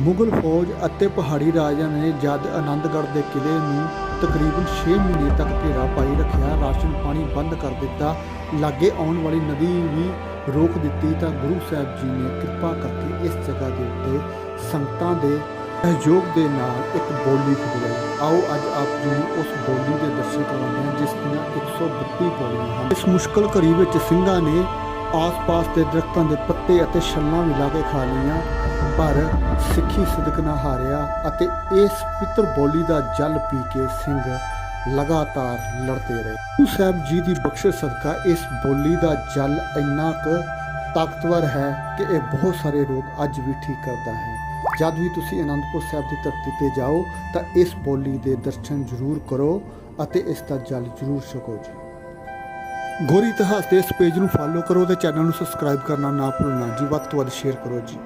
ਮੁਗਲ ਫੌਜ ਅਤੇ ਪਹਾੜੀ ਰਾਜਿਆਂ ਨੇ ਜਦ ਆਨੰਦਗੜ੍ਹ ਦੇ ਕਿਲੇ ਨੂੰ ਤਕਰੀਬਨ 6 ਮਹੀਨੇ ਤੱਕ ਘੇਰਾ ਪਾਈ ਰੱਖਿਆ, ਰਾਸ਼ਨ ਪਾਣੀ ਬੰਦ ਕਰ ਦਿੱਤਾ, ਲਾਗੇ ਆਉਣ ਵਾਲੀ ਨਦੀ ਵੀ ਰੋਕ ਦਿੱਤੀ ਤਾਂ ਗੁਰੂ ਸਾਹਿਬ ਜੀ ਨੇ ਕਿਰਪਾ ਕਰਕੇ ਇਸ ਜਗ੍ਹਾ ਦੇ ਉੱਤੇ ਸੰਗਤਾਂ ਦੇ ਸਹਿਯੋਗ ਦੇ ਨਾਲ ਇੱਕ ਬੋਲੀ ਖੁਦਵਾਈ ਆਓ ਅੱਜ ਆਪ ਜੀ ਨੂੰ ਉਸ ਬੋਲੀ ਦੇ ਦਰਸ਼ਨ ਕਰਵਾਉਂਦੇ ਹਾਂ ਜਿਸ ਦੀਆਂ 132 ਬੋਲੀਆਂ ਹਨ। ਇਸ ਮੁਸ਼ਕਲ ਘੜੀ ਵਿੱਚ ਸਿੰਘਾਂ ਨੇ ਆਸ-ਪਾਸ ਦੇ ਦਰਖਤਾਂ ਦੇ ਪੱਤੇ ਅਤੇ ਛੱਲਾਂ ਵੀ ਲਾ ਕੇ ਖਾ ਲਈਆਂ, ਪਰ ਸਿੱਖੀ ਸਿਦਕ ਨਾ ਹਾਰਿਆ ਅਤੇ ਇਸ ਪਿੱਤਰ ਬੋਲੀ ਦਾ ਜਲ ਪੀ ਕੇ ਸਿੰਘ ਲਗਾਤਾਰ ਲੜਦੇ ਰਹੇ। ਗੁਰੂ ਸਾਹਿਬ ਜੀ ਦੀ ਬਖਸ਼ਿਸ਼ ਸਦਕਾ ਇਸ ਬੋਲੀ ਦਾ ਜਲ ਇੰਨਾ ਕੁ ਤਾਕਤਵਰ ਹੈ ਕਿ ਇਹ ਬਹੁਤ ਸਾਰੇ ਰੋਗ ਅੱਜ ਵੀ ਠੀਕ ਕਰਦਾ ਹੈ। ਜਦ ਵੀ ਤੁਸੀਂ ਅਨੰਦਪੁਰ ਸਾਹਿਬ ਦੀ ਧਰਤੀ ਤੇ ਜਾਓ ਤਾਂ ਇਸ ਬੋਲੀ ਦੇ ਦਰਸ਼ਨ ਜ਼ਰੂਰ ਕਰੋ ਅਤੇ ਇਸ ਦਾ ਜਲ ਜ਼ਰੂਰ ਛਕੋ ਜੀ। ਗੋਰੀ ਇਤਿਹਾਸ ਦੇ ਇਸ ਪੇਜ ਨੂੰ ਫਾਲੋ ਕਰੋ ਤੇ ਚੈਨਲ ਨੂੰ ਸਬਸਕ੍ਰਾਈਬ ਕਰਨਾ ਨਾ ਭੁੱਲਣਾ ਜੀ। ਵੱਧ ਤੋਂ ਵੱਧ ਸ਼ੇਅਰ ਕਰੋ ਜੀ।